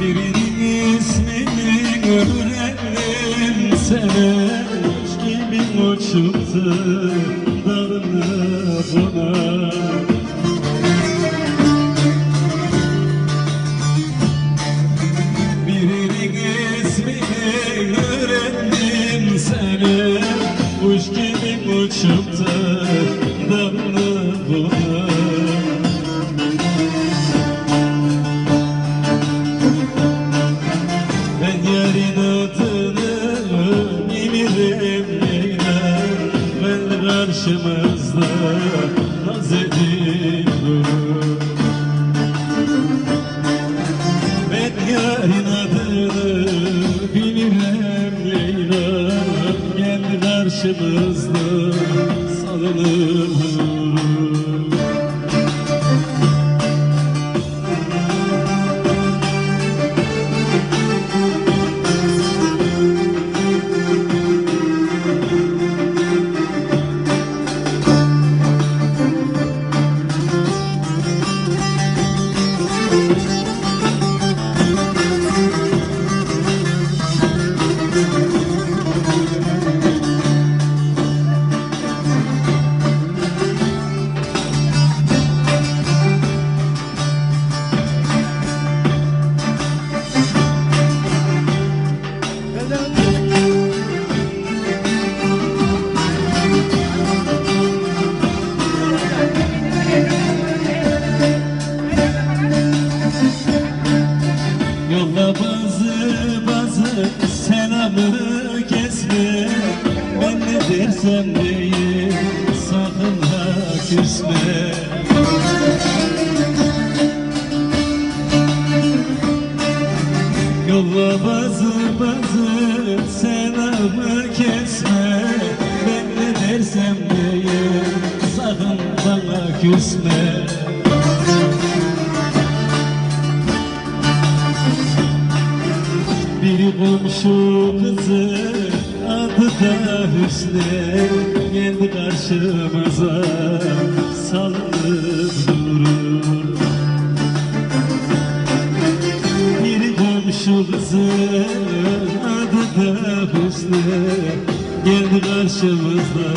Birinin ismini öğrendim Sevemiş gibi uçuptu Dağını buna kuş gibi uçuptu karşımızda naz durur Ben yarın adını bilirim Leyla Gel karşımızda Yalvarırım değil sakın ha küsme. Yolla bazı bazı selamı kesme. Ben ne dersem değil sakın bana küsme. Bir komşu kızı adı da Hüsnü Geldi karşımıza salınıp durur. Bir komşu kızı adı da Hüsnü Geldi karşımıza